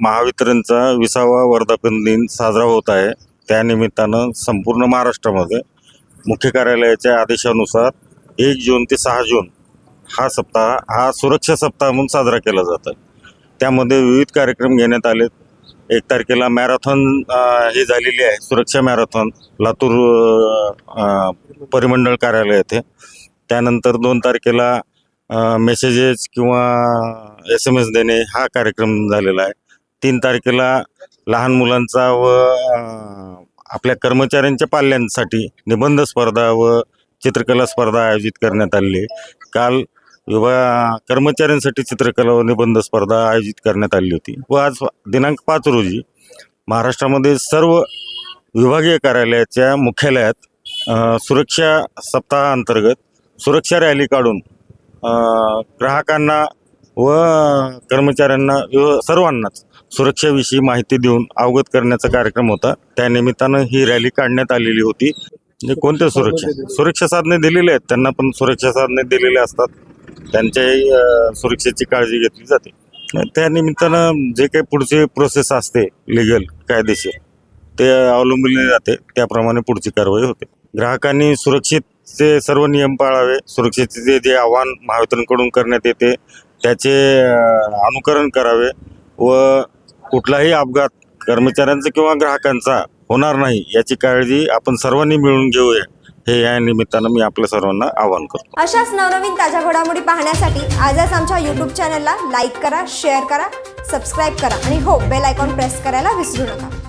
महावितरणचा विसावा वर्धापन दिन साजरा होत आहे. त्यानिमित्तानं संपूर्ण महाराष्ट्रामध्ये मुख्य कार्यालयाच्या आदेशानुसार एक जून ते सहा जून हा सप्ताह हा सुरक्षा सप्ताह म्हणून साजरा केला जातो. त्यामध्ये विविध कार्यक्रम घेण्यात आले. एक तारखेला मॅरेथॉन ही झालेली आहे. सुरक्षा मॅरेथॉन लातूर परिमंडळ कार्यालय येथे. त्यानंतर दोन तारखेला मेसेजेस किंवा एस एम एस देणे हा कार्यक्रम झालेला आहे. तीन तारखेला लहान मुलांचा व आपल्या कर्मचाऱ्यांच्या पाल्यांसाठी निबंध स्पर्धा व चित्रकला स्पर्धा आयोजित करण्यात आली काल विभा कर्मचाऱ्यांसाठी चित्रकला व निबंध स्पर्धा आयोजित करण्यात आली होती व आज दिनांक पाच रोजी महाराष्ट्रामध्ये सर्व विभागीय कार्यालयाच्या मुख्यालयात सुरक्षा सप्ताहाअंतर्गत सुरक्षा रॅली काढून ग्राहकांना व कर्मचाऱ्यांना व सर्वांनाच सुरक्षेविषयी माहिती देऊन अवगत करण्याचा कार्यक्रम होता. त्यानिमित्तानं ही रॅली काढण्यात आलेली होती. म्हणजे कोणत्या सुरक्षा? सुरक्षा साधने दिलेली आहेत. त्यांना पण सुरक्षा साधने दिलेले असतात. त्यांच्याही सुरक्षेची काळजी घेतली जाते. त्यानिमित्तानं जे काही पुढची प्रोसेस असते लिगल कायदेशीर ते अवलंबले जाते. त्याप्रमाणे पुढची कारवाई होते. ग्राहकांनी सुरक्षितचे सर्व नियम पाळावे. सुरक्षेचे जे आव्हान महावितरणकडून करण्यात येते त्याचे अनुकरण करावे व कुठलाही अपघात कर्मचाऱ्यांचा किंवा ग्राहकांचा होणार नाही याची काळजी आपण सर्वांनी मिळून घेऊया. हे या निमित्तानं मी आपल्या सर्वांना आवाहन करतो. अशाच नवनवीन ताज्या घडामोडी पाहण्यासाठी आजच आमच्या यूट्यूब चॅनलला लाईक करा शेअर करा सबस्क्राईब करा आणि हो बेल आयकॉन प्रेस करायला विसरू नका.